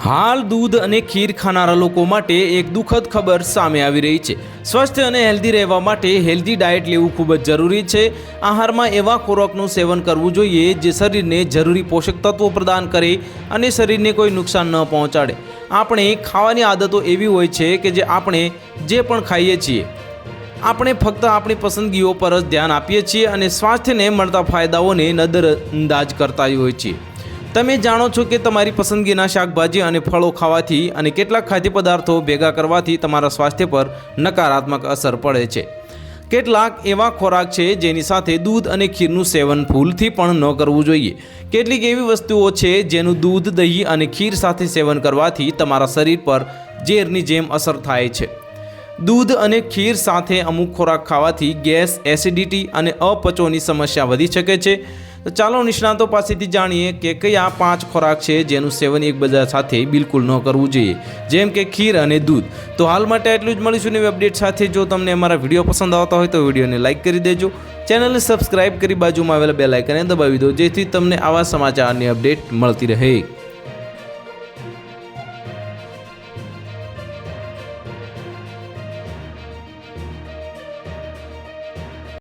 હાલ દૂધ અને ખીર ખાનારા લોકો માટે એક દુઃખદ ખબર સામે આવી રહી છે. સ્વસ્થ અને હેલ્ધી રહેવા માટે હેલ્ધી ડાયટ લેવું ખૂબ જ જરૂરી છે. આહારમાં એવા ખોરાકનું સેવન કરવું જોઈએ જે શરીરને જરૂરી પોષક તત્વો પ્રદાન કરે અને શરીરને કોઈ નુકસાન ન પહોંચાડે. આપણે ખાવાની આદતો એવી હોય છે કે જે આપણે જે પણ ખાઈએ છીએ. આપણે ફક્ત આપણી પસંદગીઓ પર જ ધ્યાન આપીએ છીએ અને સ્વાસ્થ્યને મળતા ફાયદાઓને નજરઅંદાજ કરતા હોય છીએ. તમે જાણો છો કે તમારી પસંદગીના શાકભાજી અને ફળો ખાવાથી અને કેટલાક ખાદ્ય પદાર્થો ભેગા કરવાથી તમારા સ્વાસ્થ્ય પર નકારાત્મક અસર પડે છે. કેટલાક એવા ખોરાક છે જેની સાથે દૂધ અને ખીરનું સેવન ભૂલથી પણ ન કરવું જોઈએ. કેટલીક એવી વસ્તુઓ છે જેનું દૂધ, દહીં અને ખીર સાથે સેવન કરવાથી તમારા શરીર પર ઝેરની જેમ અસર થાય છે. દૂધ અને ખીર સાથે અમુક ખોરાક ખાવાથી ગેસ, એસિડિટી અને અપચોની સમસ્યા વધી શકે છે. તો ચાલો નિષ્ણાતો પાસેથી જાણીએ કે કયા પાંચ ખોરાક છે જેનું સેવન એકબીજા સાથે બિલકુલ ન કરવું જોઈએ. જેમ કે ખીર અને દૂધ. તો હાલ માટે એટલું જ મળીશું નવી અપડેટ સાથે. જો તમને અમારા વીડિયો પસંદ આવતા હોય તો વિડીયોને લાઇક કરી દેજો. ચેનલને સબસ્ક્રાઇબ કરી બાજુમાં આવેલા બે લાઇકને દબાવી દો, જેથી તમને આવા સમાચારની અપડેટ મળતી રહે.